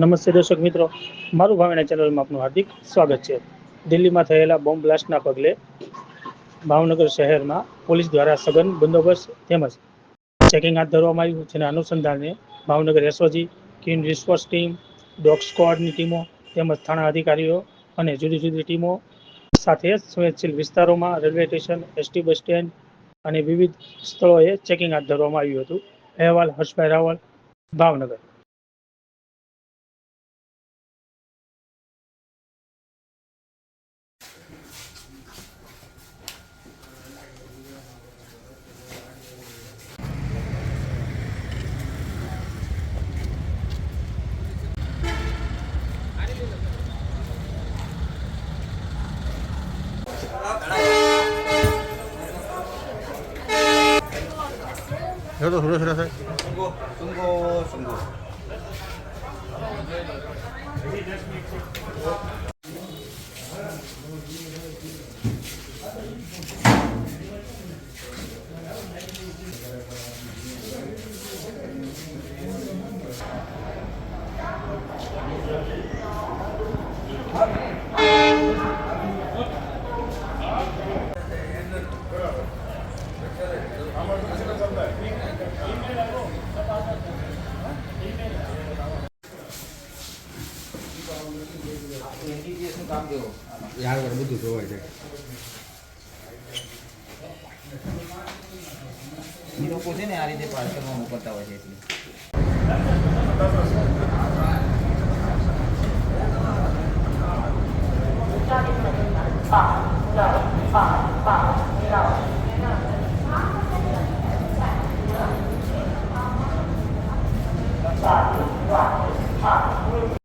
નમસ્તે દર્શક મિત્રો. મારું ભાવના ચેનલમાં આપનું હાર્દિક સ્વાગત છે. દિલ્હીમાં થયેલા બોમ્બ બ્લાસ્ટના પગલે ભાવનગર શહેરમાં પોલીસ દ્વારા સઘન બંદોબસ્ત તેમજ ચેકિંગ હાથ ધરવામાં આવ્યું જેના અનુસંધાને Bhavnagar SOG, quick response team dog સ્ક્વોડની ટીમો તેમજ થાણા અધિકારીઓ અને જુદી જુદી ટીમો સાથે સંવેદનશીલ વિસ્તારોમાં railway station, ST bus stand અને વિવિધ સ્થળોએ ચેકિંગ હાથ ધરવામાં આવ્યું હતું. અહેવાલ હર્ષભાઈ રાવલ, ભાવનગર. 여자 돌려 돌려서 승고 승고 승고. કામ કેવું બધું જોવાય છે. એ લોકો છે ને આ રીતે પાર્સલમાં કરતા હોય છે એટલે.